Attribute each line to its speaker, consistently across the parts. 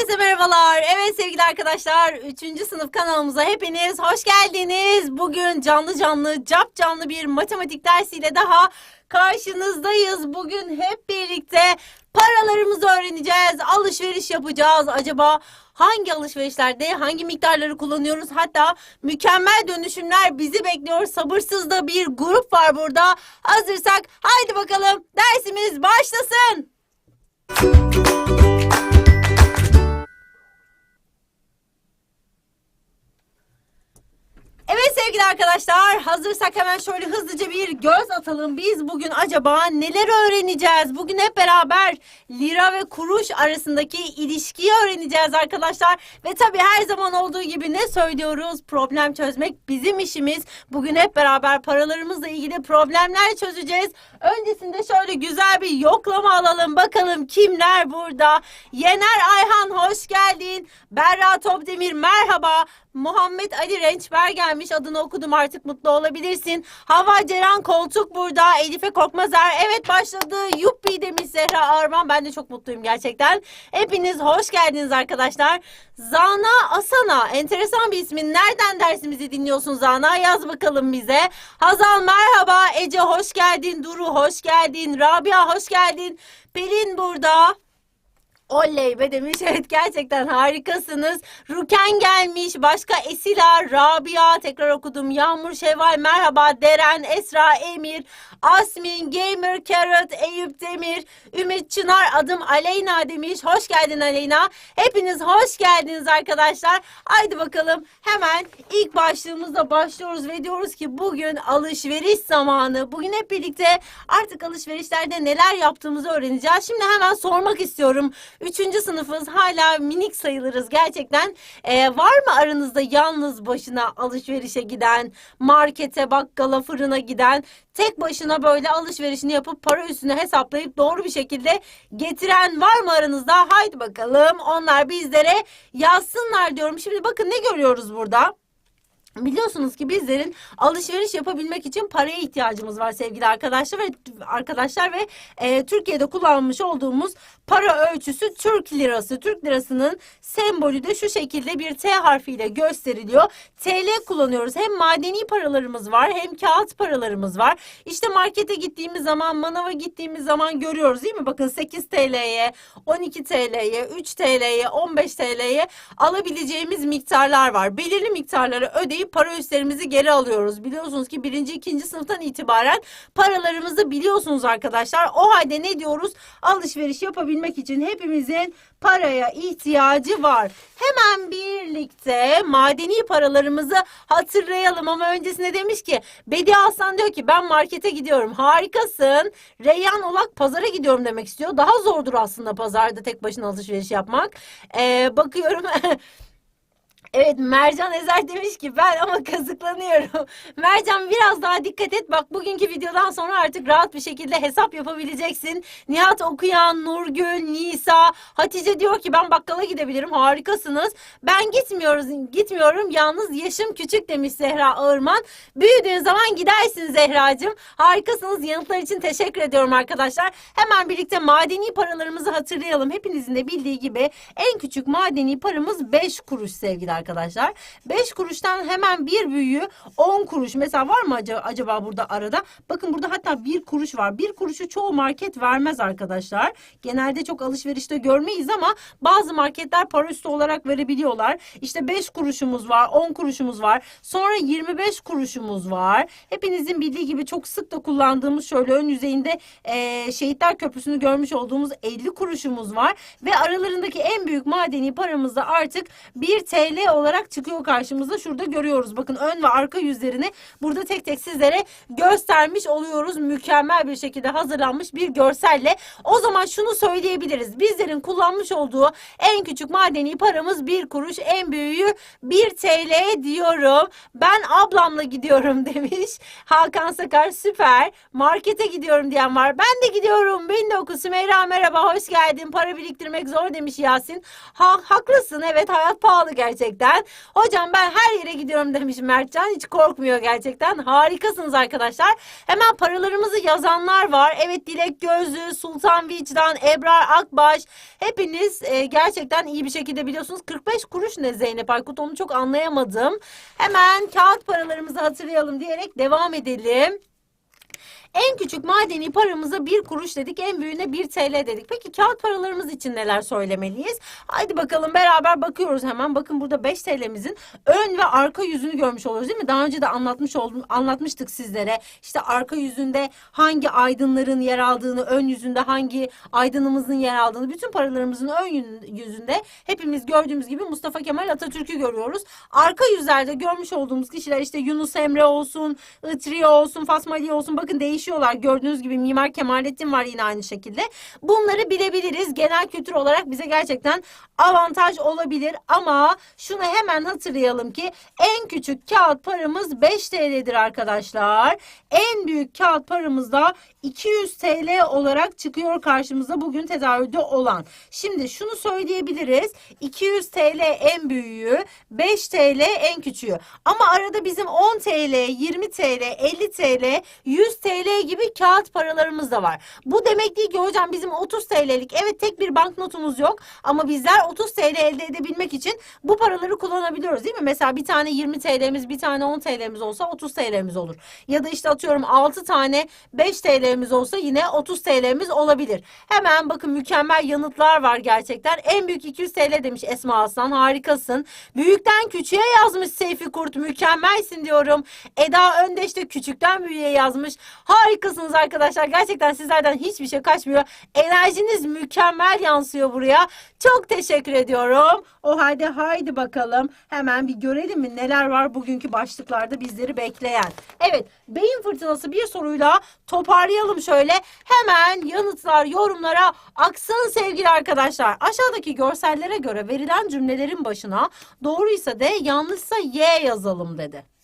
Speaker 1: Herkese merhabalar. Evet sevgili arkadaşlar 3. sınıf kanalımıza hepiniz hoş geldiniz. Bugün canlı canlı cap canlı bir matematik dersiyle daha karşınızdayız. Bugün hep birlikte paralarımızı öğreneceğiz. Alışveriş yapacağız. Acaba hangi alışverişlerde hangi miktarları kullanıyoruz? Hatta mükemmel dönüşümler bizi bekliyor. Sabırsız da bir grup var burada. Hazırsak haydi bakalım dersimiz başlasın. Sevgili arkadaşlar hazırsak hemen şöyle hızlıca bir göz atalım. Biz bugün acaba neler öğreneceğiz? Bugün hep beraber lira ve kuruş arasındaki ilişkiyi öğreneceğiz arkadaşlar. Ve tabii her zaman olduğu gibi ne söylüyoruz? Problem çözmek bizim işimiz. Bugün hep beraber paralarımızla ilgili problemler çözeceğiz. Öncesinde şöyle güzel bir yoklama alalım. Bakalım kimler burada? Yener Ayhan hoş geldin. Berra Topdemir merhaba. Muhammed Ali Rençber gelmiş. Adını okudum artık mutlu olabilirsin. Hava Ceren Koltuk burada. Elife Korkmazer. Evet başladı. Yuppi demiş Zehra Arman. Ben de çok mutluyum gerçekten. Hepiniz hoş geldiniz arkadaşlar. Zana Asana. Enteresan bir ismin. Nereden dersimizi dinliyorsun Zana? Yaz bakalım bize. Hazal merhaba. Ece hoş geldin. Duru hoş geldin. Rabia hoş geldin. Pelin burada. Oley be demiş. Evet gerçekten harikasınız. Ruken gelmiş. Başka Esila, Rabia tekrar okudum. Yağmur Şevval merhaba. Deren, Esra, Emir, Asmin, Gamer, Carrot, Eyüp Demir, Ümit Çınar adım Aleyna demiş. Hoş geldin Aleyna. Hepiniz hoş geldiniz arkadaşlar. Haydi bakalım hemen ilk başlığımızla başlıyoruz ve diyoruz ki bugün alışveriş zamanı. Bugün hep birlikte artık alışverişlerde neler yaptığımızı öğreneceğiz. Şimdi hemen sormak istiyorum. Üçüncü sınıfız hala minik sayılırız gerçekten. Ee, var mı aranızda yalnız başına alışverişe giden, markete, bakkala, fırına giden, tek başına böyle alışverişini yapıp para üstüne hesaplayıp doğru bir şekilde getiren var mı aranızda? Haydi bakalım onlar bizlere yazsınlar diyorum. Şimdi bakın ne görüyoruz burada? Biliyorsunuz ki bizlerin alışveriş yapabilmek için paraya ihtiyacımız var sevgili arkadaşlar ve arkadaşlar ve e, Türkiye'de kullanmış olduğumuz para ölçüsü Türk lirası. Türk lirasının sembolü de şu şekilde bir T harfiyle gösteriliyor. TL kullanıyoruz. Hem madeni paralarımız var hem kağıt paralarımız var. İşte markete gittiğimiz zaman, manava gittiğimiz zaman görüyoruz değil mi? Bakın 8 TL'ye, 12 TL'ye, 3 TL'ye, 15 TL'ye alabileceğimiz miktarlar var. Belirli miktarları ödeyip para üstlerimizi geri alıyoruz. Biliyorsunuz ki birinci, ikinci sınıftan itibaren paralarımızı biliyorsunuz arkadaşlar. O halde ne diyoruz? Alışveriş yapabilmek için hepimizin paraya ihtiyacı var. Hemen birlikte madeni paralarımızı hatırlayalım ama öncesinde demiş ki Bedi Aslan diyor ki ben markete gidiyorum. Harikasın. Reyhan Olak pazara gidiyorum demek istiyor. Daha zordur aslında pazarda tek başına alışveriş yapmak. Ee, bakıyorum Evet Mercan Ezer demiş ki ben ama kazıklanıyorum. Mercan biraz daha dikkat et. Bak bugünkü videodan sonra artık rahat bir şekilde hesap yapabileceksin. Nihat Okuyan, Nurgül, Nisa, Hatice diyor ki ben bakkala gidebilirim. Harikasınız. Ben gitmiyoruz, gitmiyorum. Yalnız yaşım küçük demiş Zehra Ağırman. Büyüdüğün zaman gidersin Zehracığım. Harikasınız. Yanıtlar için teşekkür ediyorum arkadaşlar. Hemen birlikte madeni paralarımızı hatırlayalım. Hepinizin de bildiği gibi en küçük madeni paramız 5 kuruş sevgili arkadaşlar. 5 kuruştan hemen bir büyüğü 10 kuruş. Mesela var mı acaba, acaba burada arada? Bakın burada hatta 1 kuruş var. 1 kuruşu çoğu market vermez arkadaşlar. Genelde çok alışverişte görmeyiz ama bazı marketler para üstü olarak verebiliyorlar. İşte 5 kuruşumuz var, 10 kuruşumuz var. Sonra 25 kuruşumuz var. Hepinizin bildiği gibi çok sık da kullandığımız şöyle ön yüzeyinde eee Şehitler Köprüsü'nü görmüş olduğumuz 50 kuruşumuz var. Ve aralarındaki en büyük madeni paramız da artık 1 TL olarak çıkıyor karşımıza. Şurada görüyoruz. Bakın ön ve arka yüzlerini burada tek tek sizlere göstermiş oluyoruz. Mükemmel bir şekilde hazırlanmış bir görselle. O zaman şunu söyleyebiliriz. Bizlerin kullanmış olduğu en küçük madeni paramız 1 kuruş. En büyüğü 1 TL diyorum. Ben ablamla gidiyorum demiş. Hakan Sakar süper. Markete gidiyorum diyen var. Ben de gidiyorum. Beni de oku. Sümeyra merhaba hoş geldin. Para biriktirmek zor demiş Yasin. Ha, haklısın evet hayat pahalı gerçekten. Gerçekten. Hocam ben her yere gidiyorum demiş Mertcan. Hiç korkmuyor gerçekten. Harikasınız arkadaşlar. Hemen paralarımızı yazanlar var. Evet Dilek Gözlü, Sultan Vicdan, Ebrar Akbaş. Hepiniz e, gerçekten iyi bir şekilde biliyorsunuz. 45 kuruş ne Zeynep Aykut onu çok anlayamadım. Hemen kağıt paralarımızı hatırlayalım diyerek devam edelim. En küçük madeni paramıza bir kuruş dedik. En büyüğüne 1 TL dedik. Peki kağıt paralarımız için neler söylemeliyiz? Haydi bakalım beraber bakıyoruz hemen. Bakın burada 5 TL'mizin ön ve arka yüzünü görmüş oluyoruz değil mi? Daha önce de anlatmış oldum, anlatmıştık sizlere. İşte arka yüzünde hangi aydınların yer aldığını, ön yüzünde hangi aydınımızın yer aldığını, bütün paralarımızın ön yüzünde hepimiz gördüğümüz gibi Mustafa Kemal Atatürk'ü görüyoruz. Arka yüzlerde görmüş olduğumuz kişiler işte Yunus Emre olsun, Itri olsun, Fasmali olsun. Bakın değişiyorlar. Gördüğünüz gibi Mimar Kemalettin var yine aynı şekilde. Bunları bilebiliriz. Genel kültür olarak bize gerçekten avantaj olabilir. Ama şunu hemen hatırlayalım ki en küçük kağıt paramız 5 TL'dir arkadaşlar. En büyük kağıt paramız da 200 TL olarak çıkıyor karşımıza bugün tedavülde olan. Şimdi şunu söyleyebiliriz. 200 TL en büyüğü, 5 TL en küçüğü. Ama arada bizim 10 TL, 20 TL, 50 TL, 100 TL gibi kağıt paralarımız da var. Bu demek değil ki hocam bizim 30 TL'lik evet tek bir banknotumuz yok ama bizler 30 TL elde edebilmek için bu paraları kullanabiliyoruz değil mi? Mesela bir tane 20 TL'miz, bir tane 10 TL'miz olsa 30 TL'miz olur. Ya da işte atıyorum 6 tane 5 TL'miz olsa yine 30 TL'miz olabilir. Hemen bakın mükemmel yanıtlar var gerçekten. En büyük 200 TL demiş Esma Aslan. Harikasın. Büyükten küçüğe yazmış Seyfi Kurt. Mükemmelsin diyorum. Eda Öndeş de küçükten büyüğe yazmış. Harikasınız arkadaşlar. Gerçekten sizlerden hiçbir şey kaçmıyor. Enerjiniz mükemmel yansıyor buraya. Çok teşekkür ediyorum. O halde haydi bakalım. Hemen bir görelim mi neler var bugünkü başlıklarda bizleri bekleyen. Evet beyin fırtınası bir soruyla toparlayalım şöyle. Hemen yanıtlar yorumlara aksın sevgili arkadaşlar. Aşağıdaki görsellere göre verilen cümlelerin başına doğruysa D yanlışsa Y yazalım dedi.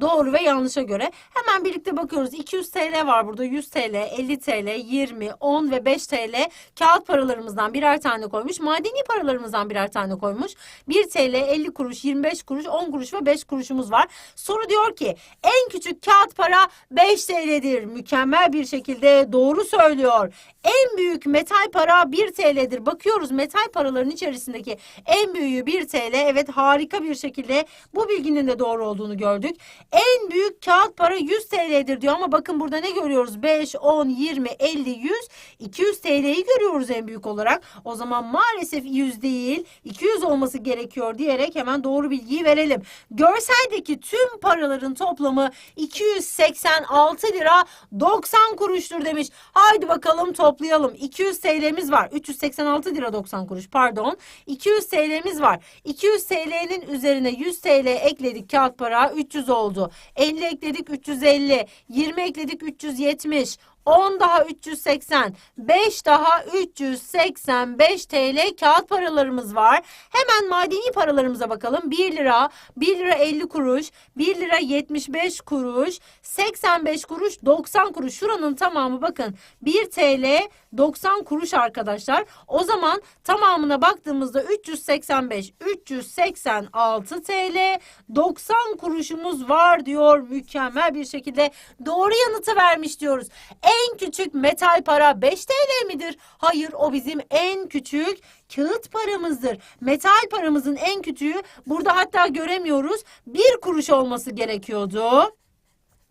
Speaker 1: Doğru ve yanlışa göre. Hemen birlikte bakıyoruz. 200 TL var burada. 100 TL, 50 TL, 20, 10 ve 5 TL kağıt paralarımızdan birer tane koymuş. Madeni paralarımızdan birer tane koymuş. 1 TL, 50 kuruş, 25 kuruş, 10 kuruş ve 5 kuruşumuz var. Soru diyor ki en küçük kağıt para 5 TL'dir. Mükemmel bir şekilde doğru söylüyor. En büyük metal para 1 TL'dir. Bakıyoruz metal paraların içerisindeki en büyüğü 1 TL. Evet harika bir şekilde bu bilginin de doğru olduğunu gördük. En büyük kağıt para 100 TL'dir diyor ama bakın burada ne görüyoruz? 5, 10, 20, 50, 100, 200 TL'yi görüyoruz en büyük olarak. O zaman maalesef 100 değil 200 olması gerekiyor diyerek hemen doğru bilgiyi verelim. Görseldeki tüm paraların toplamı 286 lira 90 kuruştur demiş. Haydi bakalım toplayalım. 200 TL'miz var. 386 lira 90 kuruş pardon. 200 TL'miz var. 200 TL'nin üzerine 100 TL ekledik kağıt para 300 oldu. 50 ekledik 350. 20 ekledik 370. 10 daha 380, 5 daha 385 TL kağıt paralarımız var. Hemen madeni paralarımıza bakalım. 1 lira, 1 lira 50 kuruş, 1 lira 75 kuruş, 85 kuruş, 90 kuruş. Şuranın tamamı bakın 1 TL 90 kuruş arkadaşlar. O zaman tamamına baktığımızda 385, 386 TL 90 kuruşumuz var diyor. Mükemmel bir şekilde doğru yanıtı vermiş diyoruz. En küçük metal para 5 TL midir? Hayır o bizim en küçük kağıt paramızdır. Metal paramızın en küçüğü burada hatta göremiyoruz. Bir kuruş olması gerekiyordu.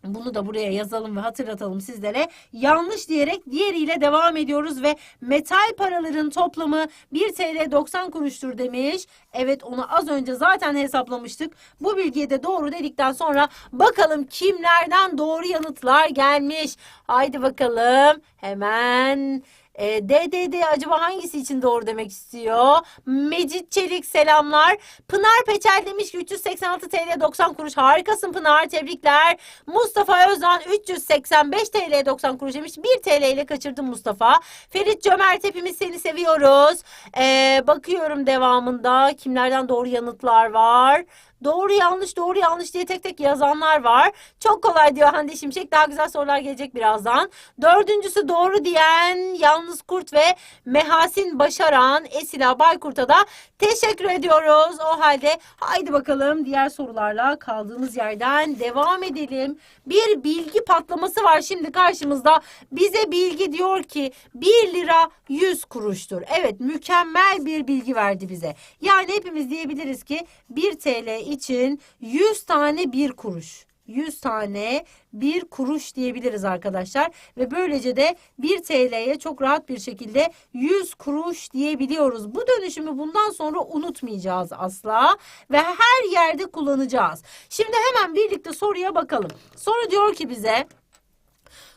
Speaker 1: Bunu da buraya yazalım ve hatırlatalım sizlere. Yanlış diyerek diğeriyle devam ediyoruz ve metal paraların toplamı 1 TL 90 kuruştur demiş. Evet onu az önce zaten hesaplamıştık. Bu bilgiye de doğru dedikten sonra bakalım kimlerden doğru yanıtlar gelmiş. Haydi bakalım hemen e, DDD acaba hangisi için doğru demek istiyor? Mecit Çelik selamlar. Pınar Peçel demiş ki 386 TL 90 kuruş. Harikasın Pınar tebrikler. Mustafa Özan 385 TL 90 kuruş demiş. 1 TL ile kaçırdım Mustafa. Ferit Cömert hepimiz seni seviyoruz. E, bakıyorum devamında kimlerden doğru yanıtlar var. Doğru yanlış doğru yanlış diye tek tek yazanlar var. Çok kolay diyor Hande Şimşek. Daha güzel sorular gelecek birazdan. Dördüncüsü doğru diyen Yalnız Kurt ve Mehasin Başaran Esila Baykurt'a da teşekkür ediyoruz. O halde haydi bakalım diğer sorularla kaldığımız yerden devam edelim. Bir bilgi patlaması var şimdi karşımızda. Bize bilgi diyor ki 1 lira 100 kuruştur. Evet mükemmel bir bilgi verdi bize. Yani hepimiz diyebiliriz ki 1 TL için 100 tane 1 kuruş. 100 tane bir kuruş diyebiliriz arkadaşlar ve böylece de 1 TL'ye çok rahat bir şekilde 100 kuruş diyebiliyoruz. Bu dönüşümü bundan sonra unutmayacağız asla ve her yerde kullanacağız. Şimdi hemen birlikte soruya bakalım. Soru diyor ki bize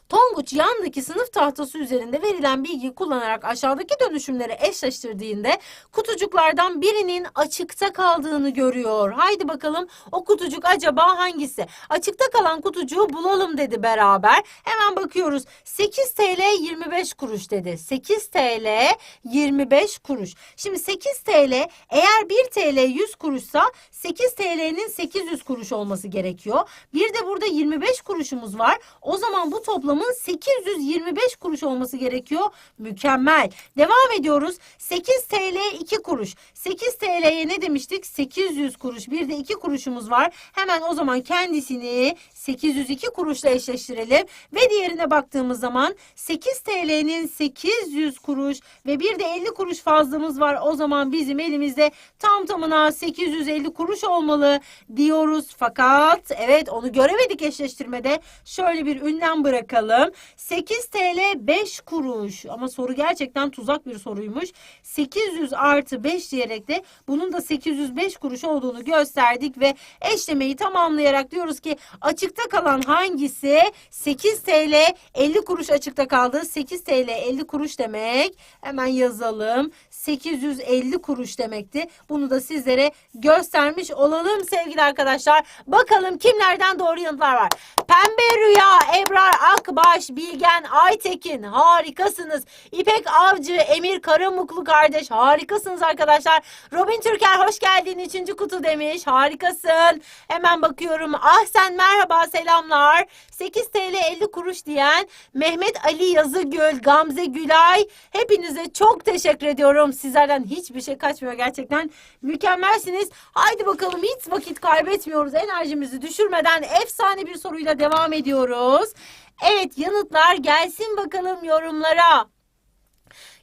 Speaker 1: Tonguç yandaki sınıf tahtası üzerinde verilen bilgiyi kullanarak aşağıdaki dönüşümleri eşleştirdiğinde kutucuklardan birinin açıkta kaldığını görüyor. Haydi bakalım o kutucuk acaba hangisi? Açıkta kalan kutucuğu bulalım dedi beraber. Hemen bakıyoruz. 8 TL 25 kuruş dedi. 8 TL 25 kuruş. Şimdi 8 TL eğer 1 TL 100 kuruşsa 8 TL'nin 800 kuruş olması gerekiyor. Bir de burada 25 kuruşumuz var. O zaman bu toplamın 825 kuruş olması gerekiyor. Mükemmel. Devam ediyoruz. 8 TL 2 kuruş. 8 TL'ye ne demiştik? 800 kuruş. Bir de 2 kuruşumuz var. Hemen o zaman kendisini 802 kuruşla eşleştirelim. Ve diğerine baktığımız zaman 8 TL'nin 800 kuruş ve bir de 50 kuruş fazlamız var. O zaman bizim elimizde tam tamına 850 kuruş olmalı diyoruz. Fakat evet onu göremedik eşleştirmede. Şöyle bir ünlem bırakalım. 8 TL 5 kuruş. Ama soru gerçekten tuzak bir soruymuş. 800 artı 5 diyerek de bunun da 805 kuruş olduğunu gösterdik ve eşlemeyi tamamlayarak diyoruz ki açıkta kalan hangisi? 8 TL 50 kuruş açıkta kaldı. 8 TL 50 kuruş demek. Hemen yazalım. 850 kuruş demekti. Bunu da sizlere göstermiş olalım sevgili arkadaşlar. Bakalım kimlerden doğru yanıtlar var. Pembe Rüya, Ebrar Akbaş, Bilgen Aytekin harikasınız. İpek Avcı, Emir Karamuklu kardeş harikasınız arkadaşlar. Robin Türker hoş geldin. Üçüncü kutu demiş. Harikasın. Hemen bakıyorum. Ah sen merhaba selamlar. 8 TL 50 kuruş diyen Mehmet Ali Yazıgül, Gamze Gülay. Hepinize çok teşekkür ediyorum. Sizlerden hiçbir şey kaçmıyor gerçekten. Mükemmelsiniz. Haydi bakalım hiç vakit kaybetmiyoruz. Enerjimizi düşürmeden efsane bir soruyla devam ediyoruz. Evet yanıtlar gelsin bakalım yorumlara.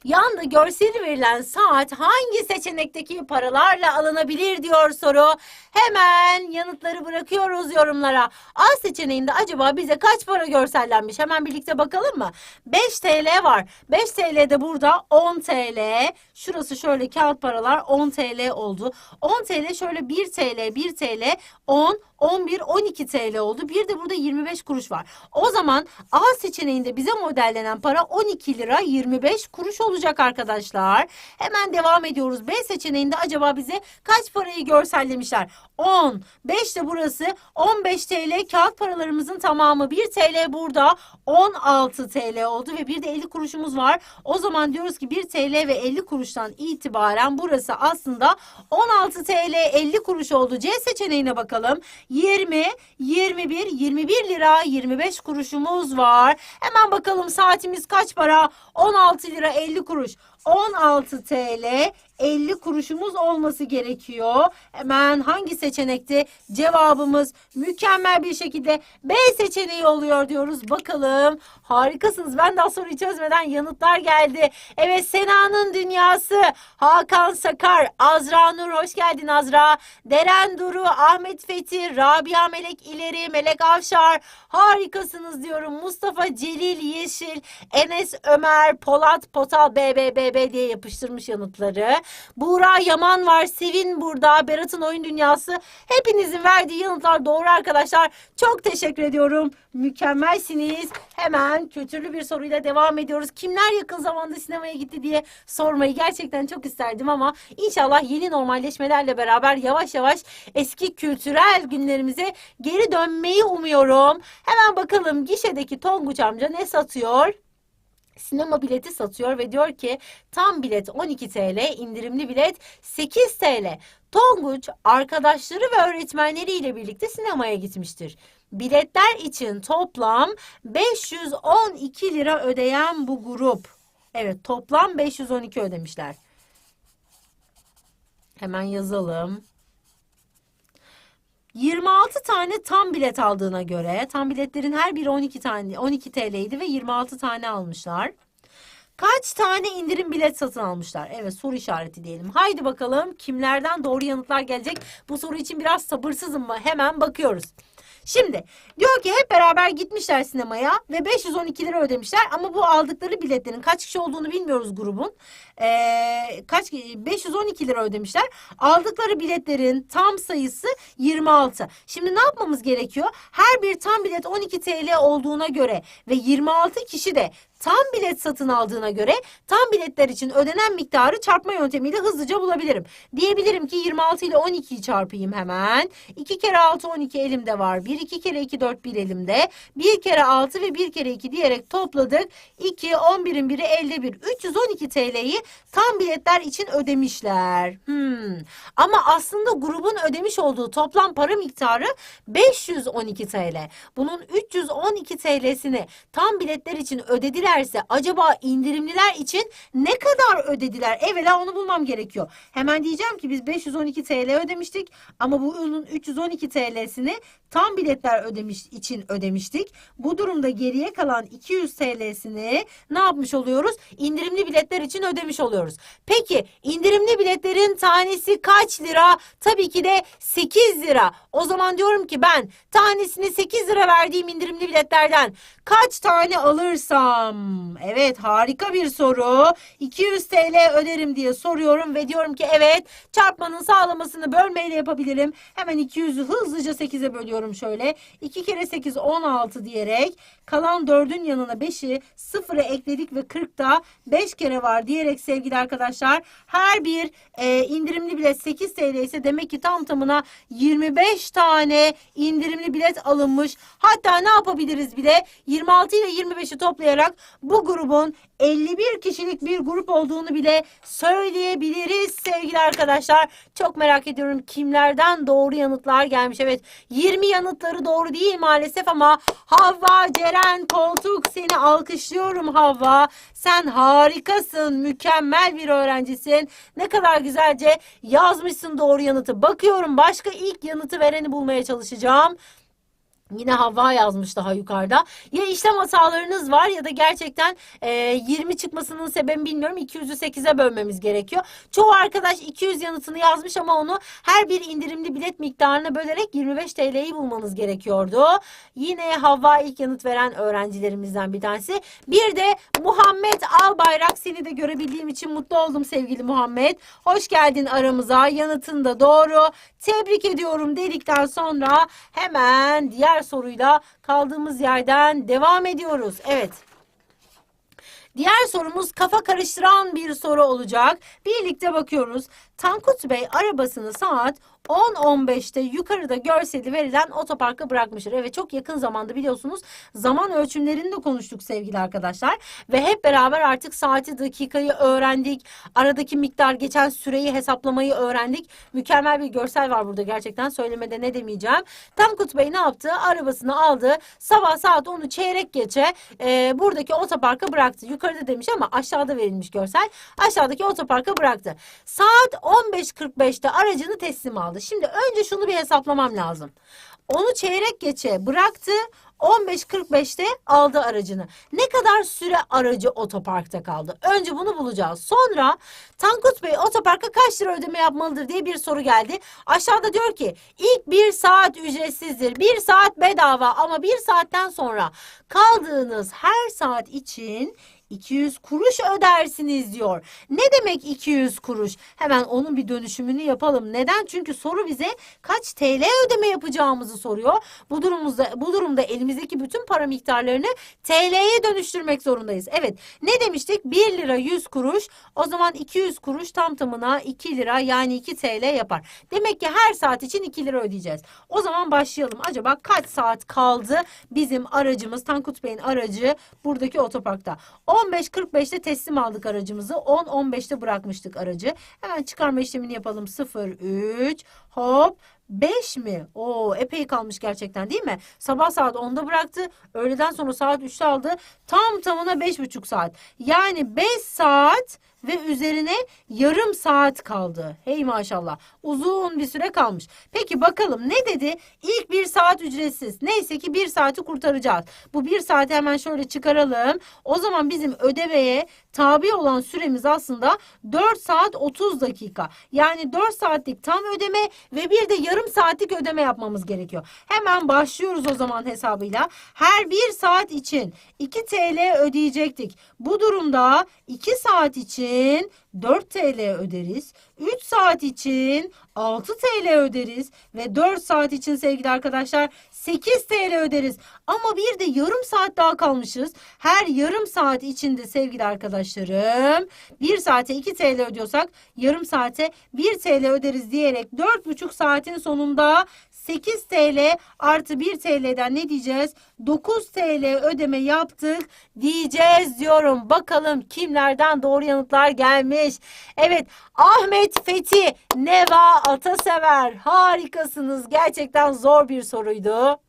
Speaker 1: Yanda görseli verilen saat hangi seçenekteki paralarla alınabilir diyor soru. Hemen yanıtları bırakıyoruz yorumlara. A seçeneğinde acaba bize kaç para görsellenmiş? Hemen birlikte bakalım mı? 5 TL var. 5 TL'de burada 10 TL. Şurası şöyle kağıt paralar 10 TL oldu. 10 TL şöyle 1 TL, 1 TL, 10, 11, 12 TL oldu. Bir de burada 25 kuruş var. O zaman A seçeneğinde bize modellenen para 12 lira 25 kuruş olacak arkadaşlar. Hemen devam ediyoruz. B seçeneğinde acaba bize kaç parayı görsellemişler? 10, 5 de burası 15 TL kağıt paralarımızın tamamı 1 TL burada 16 TL oldu ve bir de 50 kuruşumuz var. O zaman diyoruz ki 1 TL ve 50 kuruştan itibaren burası aslında 16 TL 50 kuruş oldu. C seçeneğine bakalım. 20, 21, 21 lira 25 kuruşumuz var. Hemen bakalım saatimiz kaç para? 16 lira 50 kuruş. 16 TL 50 kuruşumuz olması gerekiyor. Hemen hangi seçenekte cevabımız mükemmel bir şekilde B seçeneği oluyor diyoruz. Bakalım harikasınız. Ben daha soruyu çözmeden yanıtlar geldi. Evet Sena'nın dünyası Hakan Sakar, Azra Nur hoş geldin Azra. Deren Duru, Ahmet Fethi, Rabia Melek İleri, Melek Avşar harikasınız diyorum. Mustafa Celil Yeşil, Enes Ömer, Polat Potal BBBB diye yapıştırmış yanıtları. Buğra Yaman var. Sevin burada. Berat'ın oyun dünyası. Hepinizin verdiği yanıtlar doğru arkadaşlar. Çok teşekkür ediyorum. Mükemmelsiniz. Hemen kötülü bir soruyla devam ediyoruz. Kimler yakın zamanda sinemaya gitti diye sormayı gerçekten çok isterdim ama inşallah yeni normalleşmelerle beraber yavaş yavaş eski kültürel günlerimize geri dönmeyi umuyorum. Hemen bakalım gişedeki Tonguç amca ne satıyor? Sinema bileti satıyor ve diyor ki tam bilet 12 TL, indirimli bilet 8 TL. Tonguç arkadaşları ve öğretmenleriyle birlikte sinemaya gitmiştir. Biletler için toplam 512 lira ödeyen bu grup. Evet toplam 512 ödemişler. Hemen yazalım. 26 tane tam bilet aldığına göre tam biletlerin her biri 12 tane 12 TL'ydi ve 26 tane almışlar. Kaç tane indirim bilet satın almışlar? Evet soru işareti diyelim. Haydi bakalım kimlerden doğru yanıtlar gelecek? Bu soru için biraz sabırsızım mı? Hemen bakıyoruz. Şimdi diyor ki hep beraber gitmişler sinemaya ve 512 lira ödemişler ama bu aldıkları biletlerin kaç kişi olduğunu bilmiyoruz grubun. Ee, kaç 512 lira ödemişler. Aldıkları biletlerin tam sayısı 26. Şimdi ne yapmamız gerekiyor? Her bir tam bilet 12 TL olduğuna göre ve 26 kişi de tam bilet satın aldığına göre tam biletler için ödenen miktarı çarpma yöntemiyle hızlıca bulabilirim. Diyebilirim ki 26 ile 12'yi çarpayım hemen. 2 kere 6 12 elimde var. 1 2 kere 2 4 1 elimde. 1 kere 6 ve 1 kere 2 diyerek topladık. 2 11'in biri elde bir. 312 TL'yi tam biletler için ödemişler. Hmm. Ama aslında grubun ödemiş olduğu toplam para miktarı 512 TL. Bunun 312 TL'sini tam biletler için ödedilerse acaba indirimliler için ne kadar ödediler? Evvela onu bulmam gerekiyor. Hemen diyeceğim ki biz 512 TL ödemiştik ama bu ürünün 312 TL'sini tam biletler ödemiş için ödemiştik. Bu durumda geriye kalan 200 TL'sini ne yapmış oluyoruz? İndirimli biletler için ödemiş oluyoruz. Peki indirimli biletlerin tanesi kaç lira? Tabii ki de 8 lira. O zaman diyorum ki ben tanesini 8 lira verdiğim indirimli biletlerden kaç tane alırsam? Evet harika bir soru. 200 TL öderim diye soruyorum ve diyorum ki evet çarpmanın sağlamasını bölmeyle yapabilirim. Hemen 200'ü hızlıca 8'e bölüyorum şöyle. 2 kere 8 16 diyerek kalan 4'ün yanına 5'i 0'a ekledik ve 40 da 5 kere var diyerek sevgili arkadaşlar her bir e, indirimli bilet 8 TL ise demek ki tam tamına 25 tane indirimli bilet alınmış. Hatta ne yapabiliriz bile 26 ile 25'i toplayarak bu grubun 51 kişilik bir grup olduğunu bile söyleyebiliriz sevgili arkadaşlar. Çok merak ediyorum kimlerden doğru yanıtlar gelmiş. Evet 20 yanıtları doğru değil maalesef ama Havva Ceren Koltuk seni alkışlıyorum Havva. Sen harikasın, mükemmel bir öğrencisin. Ne kadar güzelce yazmışsın doğru yanıtı. Bakıyorum başka ilk yanıtı vereni bulmaya çalışacağım. Yine Havva yazmış daha yukarıda. Ya işlem hatalarınız var ya da gerçekten e, 20 çıkmasının sebebi bilmiyorum. 200'ü 8'e bölmemiz gerekiyor. Çoğu arkadaş 200 yanıtını yazmış ama onu her bir indirimli bilet miktarına bölerek 25 TL'yi bulmanız gerekiyordu. Yine Havva ilk yanıt veren öğrencilerimizden bir tanesi. Bir de Muhammed Albayrak seni de görebildiğim için mutlu oldum sevgili Muhammed. Hoş geldin aramıza. Yanıtın da doğru. Tebrik ediyorum dedikten sonra hemen diğer soruyla kaldığımız yerden devam ediyoruz. Evet. Diğer sorumuz kafa karıştıran bir soru olacak. Birlikte bakıyoruz. Tankut Bey arabasını saat 10-15'te yukarıda görseli verilen otoparka bırakmıştır. Evet çok yakın zamanda biliyorsunuz zaman ölçümlerini de konuştuk sevgili arkadaşlar. Ve hep beraber artık saati dakikayı öğrendik. Aradaki miktar geçen süreyi hesaplamayı öğrendik. Mükemmel bir görsel var burada gerçekten söylemede ne demeyeceğim. Tankut Bey ne yaptı? Arabasını aldı. Sabah saat 10'u çeyrek geçe e, buradaki otoparka bıraktı. Yukarıda demiş ama aşağıda verilmiş görsel. Aşağıdaki otoparka bıraktı. Saat 15.45'te aracını teslim aldı. Şimdi önce şunu bir hesaplamam lazım. Onu çeyrek geçe bıraktı. 15.45'te aldı aracını. Ne kadar süre aracı otoparkta kaldı? Önce bunu bulacağız. Sonra Tankut Bey otoparka kaç lira ödeme yapmalıdır diye bir soru geldi. Aşağıda diyor ki ilk bir saat ücretsizdir. Bir saat bedava ama bir saatten sonra kaldığınız her saat için 200 kuruş ödersiniz diyor. Ne demek 200 kuruş? Hemen onun bir dönüşümünü yapalım. Neden? Çünkü soru bize kaç TL ödeme yapacağımızı soruyor. Bu durumda bu durumda elimizdeki bütün para miktarlarını TL'ye dönüştürmek zorundayız. Evet. Ne demiştik? 1 lira 100 kuruş. O zaman 200 kuruş tam tamına 2 lira yani 2 TL yapar. Demek ki her saat için 2 lira ödeyeceğiz. O zaman başlayalım. Acaba kaç saat kaldı bizim aracımız Tankut Bey'in aracı buradaki otoparkta? 15.45'te teslim aldık aracımızı. 10.15'te bırakmıştık aracı. Hemen çıkarma işlemini yapalım. 0, 3, hop. 5 mi? Oo epey kalmış gerçekten değil mi? Sabah saat 10'da bıraktı. Öğleden sonra saat 3'te aldı. Tam tamına 5,5 saat. Yani 5 saat ve üzerine yarım saat kaldı. Hey maşallah. Uzun bir süre kalmış. Peki bakalım ne dedi? İlk bir saat ücretsiz. Neyse ki bir saati kurtaracağız. Bu bir saati hemen şöyle çıkaralım. O zaman bizim ödemeye tabi olan süremiz aslında 4 saat 30 dakika. Yani 4 saatlik tam ödeme ve bir de yarım saatlik ödeme yapmamız gerekiyor. Hemen başlıyoruz o zaman hesabıyla. Her bir saat için 2 TL ödeyecektik. Bu durumda 2 saat için 4 TL öderiz. 3 saat için 6 TL öderiz ve 4 saat için sevgili arkadaşlar 8 TL öderiz. Ama bir de yarım saat daha kalmışız. Her yarım saat içinde sevgili arkadaşlarım 1 saate 2 TL ödüyorsak yarım saate 1 TL öderiz diyerek 4,5 saatin sonunda 8 TL artı 1 TL'den ne diyeceğiz? 9 TL ödeme yaptık diyeceğiz diyorum. Bakalım kimlerden doğru yanıtlar gelmiş. Evet Ahmet Fethi Neva Atasever harikasınız. Gerçekten zor bir soruydu.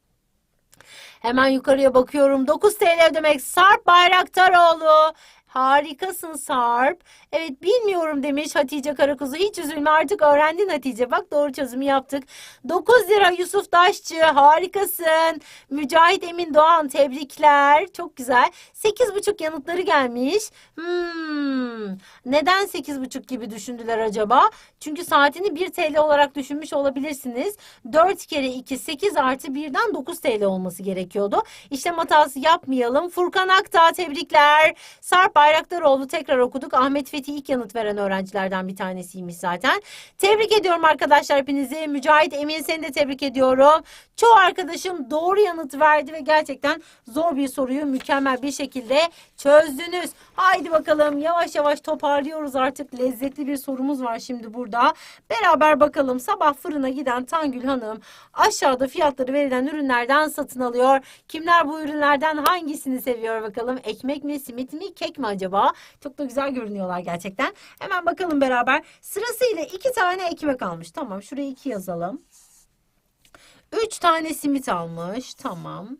Speaker 1: Hemen yukarıya bakıyorum. 9 TL demek Sarp Bayraktaroğlu. Harikasın Sarp. Evet bilmiyorum demiş Hatice Karakuzu. Hiç üzülme artık öğrendin Hatice. Bak doğru çözümü yaptık. 9 lira Yusuf Daşçı. Harikasın. Mücahit Emin Doğan tebrikler. Çok güzel. 8,5 yanıtları gelmiş. Hmm. Neden 8,5 gibi düşündüler acaba? Çünkü saatini 1 TL olarak düşünmüş olabilirsiniz. 4 kere 2 8 artı 1'den 9 TL olması gerekiyordu. İşlem hatası yapmayalım. Furkan Akta tebrikler. Sarp Bayraktaroğlu tekrar okuduk. Ahmet Fethi ilk yanıt veren öğrencilerden bir tanesiymiş zaten. Tebrik ediyorum arkadaşlar hepinizi. Mücahit Emin seni de tebrik ediyorum. Çoğu arkadaşım doğru yanıt verdi ve gerçekten zor bir soruyu mükemmel bir şekilde çözdünüz. Haydi bakalım yavaş yavaş toparlıyoruz artık. Lezzetli bir sorumuz var şimdi burada. Beraber bakalım sabah fırına giden Tangül Hanım aşağıda fiyatları verilen ürünlerden satın alıyor. Kimler bu ürünlerden hangisini seviyor bakalım? Ekmek mi, simit mi, kek mi acaba? Çok da güzel görünüyorlar gerçekten. Hemen bakalım beraber. Sırasıyla iki tane ekmek almış. Tamam şuraya iki yazalım. Üç tane simit almış. Tamam.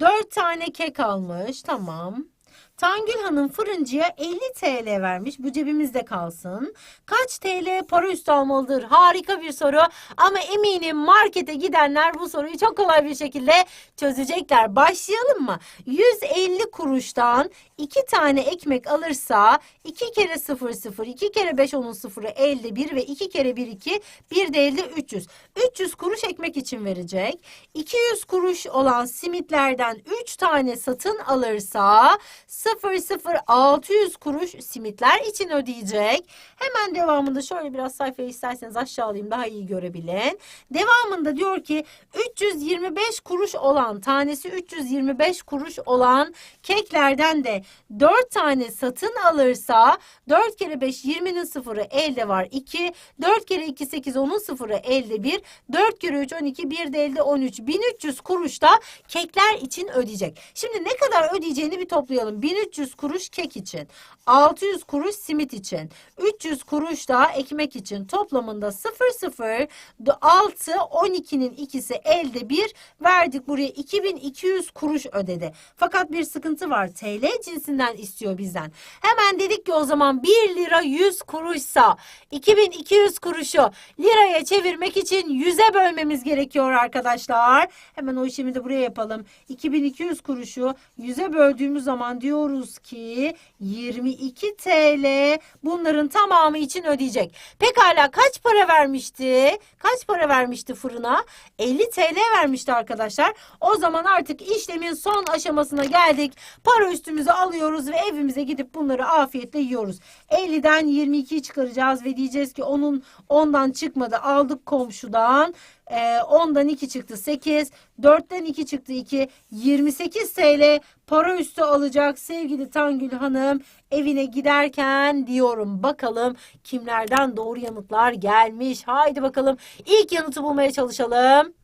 Speaker 1: Dört tane kek almış. Tamam. Tangül Hanım fırıncıya 50 TL vermiş. Bu cebimizde kalsın. Kaç TL para üstü almalıdır? Harika bir soru. Ama eminim markete gidenler bu soruyu çok kolay bir şekilde çözecekler. Başlayalım mı? 150 kuruştan 2 tane ekmek alırsa 2 kere 0 0, 2 kere 5 onun 0'ı 51 ve 2 kere 1 2, 1 de 50 300. 300 kuruş ekmek için verecek. 200 kuruş olan simitlerden 3 tane satın alırsa 0 0 600 kuruş simitler için ödeyecek. Hemen devamında şöyle biraz sayfayı isterseniz aşağı alayım daha iyi görebilin. Devamında diyor ki 325 kuruş olan tanesi 325 kuruş olan keklerden de 4 tane satın alırsa 4 kere 5 20'nin sıfırı elde var 2. 4 kere 2 8 onun sıfırı elde 1. 4 kere 3 12 1 de elde 13. 1300 kuruş da kekler için ödeyecek. Şimdi ne kadar ödeyeceğini bir toplayalım. 1300 kuruş kek için. 600 kuruş simit için. 300 kuruş da ekmek için. Toplamında 0 0 6 12'nin ikisi elde 1 verdik buraya 2200 kuruş ödedi. Fakat bir sıkıntı var. TL cinsinden istiyor bizden. Hemen dedik ki o zaman 1 lira 100 kuruşsa 2200 kuruşu liraya çevirmek için 100'e bölmemiz gerekiyor arkadaşlar. Hemen o işlemi de buraya yapalım. 2200 kuruşu 100'e böldüğümüz zaman diyoruz ki 22 TL bunların tamamı için ödeyecek. Pekala kaç para vermişti? Kaç para vermişti fırına? 50 TL vermişti arkadaşlar. O zaman artık işlemin son aşamasına geldik. Para üstümüzü alıyoruz ve evimize gidip bunları afiyetle yiyoruz. 50'den 22'yi çıkaracağız ve diyeceğiz ki onun ondan çıkmadı aldık komşudan. Ee, 10'dan 2 çıktı 8. 4'ten 2 çıktı 2. 28 TL para üstü alacak sevgili Tangül Hanım evine giderken diyorum. Bakalım kimlerden doğru yanıtlar gelmiş. Haydi bakalım ilk yanıtı bulmaya çalışalım.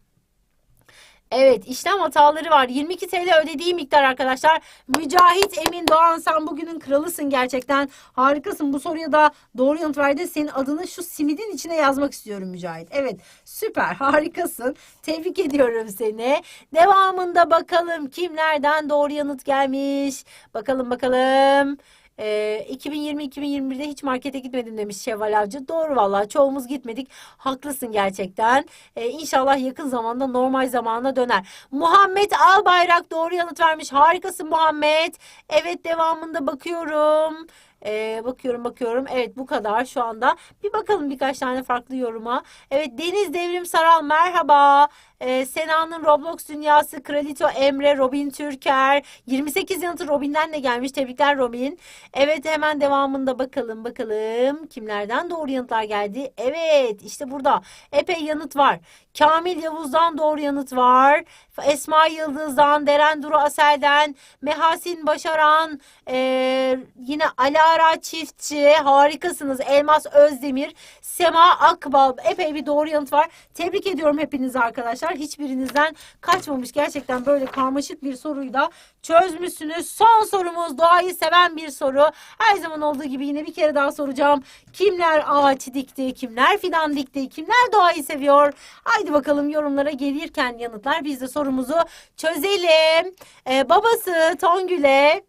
Speaker 1: Evet işlem hataları var. 22 TL ödediği miktar arkadaşlar. Mücahit Emin Doğan sen bugünün kralısın gerçekten. Harikasın. Bu soruya da doğru yanıt verdin. Senin adını şu simidin içine yazmak istiyorum Mücahit. Evet süper harikasın. Tebrik ediyorum seni. Devamında bakalım kimlerden doğru yanıt gelmiş. Bakalım bakalım. Ee, 2020-2021'de hiç markete gitmedim demiş Şevval Avcı. Doğru vallahi çoğumuz gitmedik. Haklısın gerçekten. Ee, inşallah yakın zamanda normal zamana döner. Muhammed Albayrak doğru yanıt vermiş. Harikasın Muhammed. Evet devamında bakıyorum. Ee, bakıyorum bakıyorum. Evet bu kadar şu anda. Bir bakalım birkaç tane farklı yoruma. Evet Deniz Devrim Saral merhaba. Ee, Sena'nın Roblox dünyası Kralito Emre Robin Türker 28 yanıtı Robin'den de gelmiş. Tebrikler Robin. Evet hemen devamında bakalım bakalım kimlerden doğru yanıtlar geldi. Evet işte burada epey yanıt var. Kamil Yavuz'dan doğru yanıt var. Esma Yıldız'dan, Deren Duru Asel'den, Mehasin Başaran, ee, yine Alara Çiftçi, harikasınız. Elmas Özdemir, Sema Akbal, epey bir doğru yanıt var. Tebrik ediyorum hepinizi arkadaşlar. Hiçbirinizden kaçmamış. Gerçekten böyle karmaşık bir soruyu da çözmüşsünüz. Son sorumuz doğayı seven bir soru. Her zaman olduğu gibi yine bir kere daha soracağım. Kimler ağaç dikti, kimler fidan dikti, kimler doğayı seviyor? Haydi bakalım yorumlara gelirken yanıtlar biz de sorumuzu çözelim. Ee, babası Tongül'e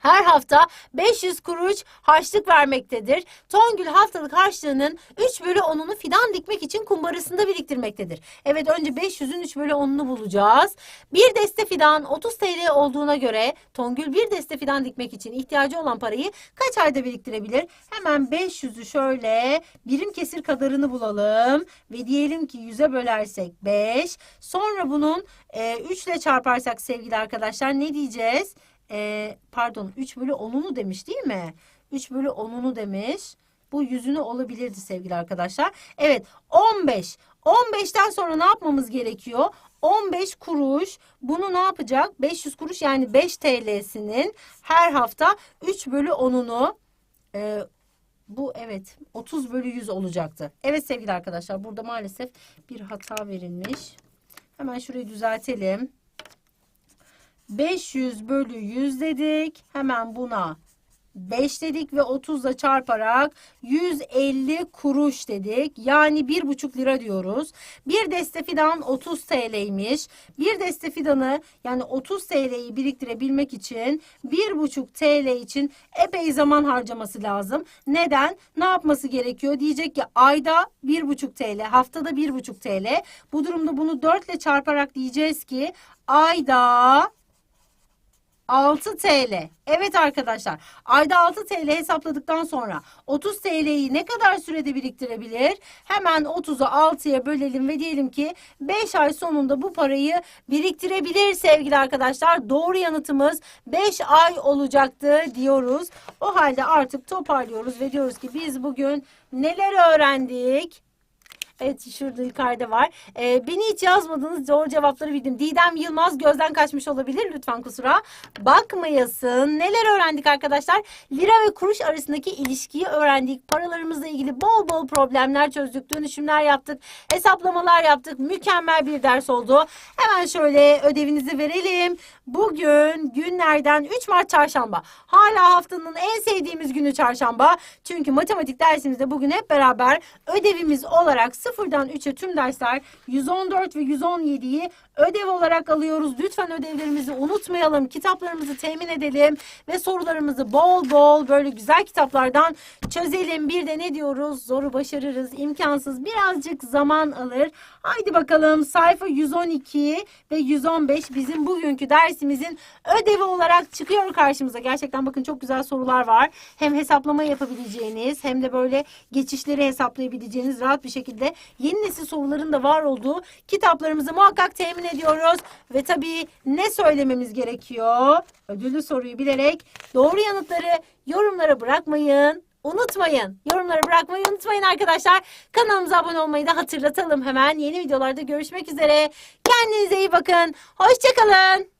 Speaker 1: her hafta 500 kuruş harçlık vermektedir. Tongül haftalık harçlığının 3 bölü 10'unu fidan dikmek için kumbarasında biriktirmektedir. Evet önce 500'ün 3 bölü 10'unu bulacağız. Bir deste fidan 30 TL olduğuna göre Tongül bir deste fidan dikmek için ihtiyacı olan parayı kaç ayda biriktirebilir? Hemen 500'ü şöyle birim kesir kadarını bulalım. Ve diyelim ki 100'e bölersek 5. Sonra bunun e, 3 ile çarparsak sevgili arkadaşlar ne diyeceğiz? E, pardon 3 bölü 10'unu demiş değil mi? 3 bölü 10'unu demiş. Bu yüzünü olabilirdi sevgili arkadaşlar. Evet 15. 15'ten sonra ne yapmamız gerekiyor? 15 kuruş bunu ne yapacak? 500 kuruş yani 5 TL'sinin her hafta 3 bölü 10'unu e, bu evet 30 bölü 100 olacaktı. Evet sevgili arkadaşlar burada maalesef bir hata verilmiş. Hemen şurayı düzeltelim. 500 bölü 100 dedik. Hemen buna 5 dedik ve 30 ile çarparak 150 kuruş dedik. Yani 1,5 lira diyoruz. Bir deste fidan 30 TL'ymiş. Bir deste fidanı yani 30 TL'yi biriktirebilmek için 1,5 TL için epey zaman harcaması lazım. Neden? Ne yapması gerekiyor? Diyecek ki ayda 1,5 TL, haftada 1,5 TL. Bu durumda bunu 4 ile çarparak diyeceğiz ki ayda 6 TL. Evet arkadaşlar ayda 6 TL hesapladıktan sonra 30 TL'yi ne kadar sürede biriktirebilir? Hemen 30'u 6'ya bölelim ve diyelim ki 5 ay sonunda bu parayı biriktirebilir sevgili arkadaşlar. Doğru yanıtımız 5 ay olacaktı diyoruz. O halde artık toparlıyoruz ve diyoruz ki biz bugün neler öğrendik? Evet şurada yukarıda var. Ee, beni hiç yazmadınız. Doğru cevapları bildim. Didem Yılmaz gözden kaçmış olabilir. Lütfen kusura bakmayasın. Neler öğrendik arkadaşlar? Lira ve kuruş arasındaki ilişkiyi öğrendik. Paralarımızla ilgili bol bol problemler çözdük. Dönüşümler yaptık. Hesaplamalar yaptık. Mükemmel bir ders oldu. Hemen şöyle ödevinizi verelim. Bugün günlerden 3 Mart çarşamba. Hala haftanın en sevdiğimiz günü çarşamba. Çünkü matematik dersimizde bugün hep beraber ödevimiz olarak sıfırdan 3'e tüm dersler 114 ve 117'yi ödev olarak alıyoruz. Lütfen ödevlerimizi unutmayalım. Kitaplarımızı temin edelim ve sorularımızı bol bol böyle güzel kitaplardan çözelim. Bir de ne diyoruz? Zoru başarırız. imkansız. Birazcık zaman alır. Haydi bakalım sayfa 112 ve 115 bizim bugünkü dersimizin ödevi olarak çıkıyor karşımıza. Gerçekten bakın çok güzel sorular var. Hem hesaplama yapabileceğiniz hem de böyle geçişleri hesaplayabileceğiniz rahat bir şekilde yeni nesil soruların da var olduğu kitaplarımızı muhakkak temin ediyoruz. Ve tabii ne söylememiz gerekiyor? Ödüllü soruyu bilerek doğru yanıtları yorumlara bırakmayın. Unutmayın. Yorumları bırakmayı unutmayın arkadaşlar. Kanalımıza abone olmayı da hatırlatalım hemen. Yeni videolarda görüşmek üzere. Kendinize iyi bakın. Hoşçakalın.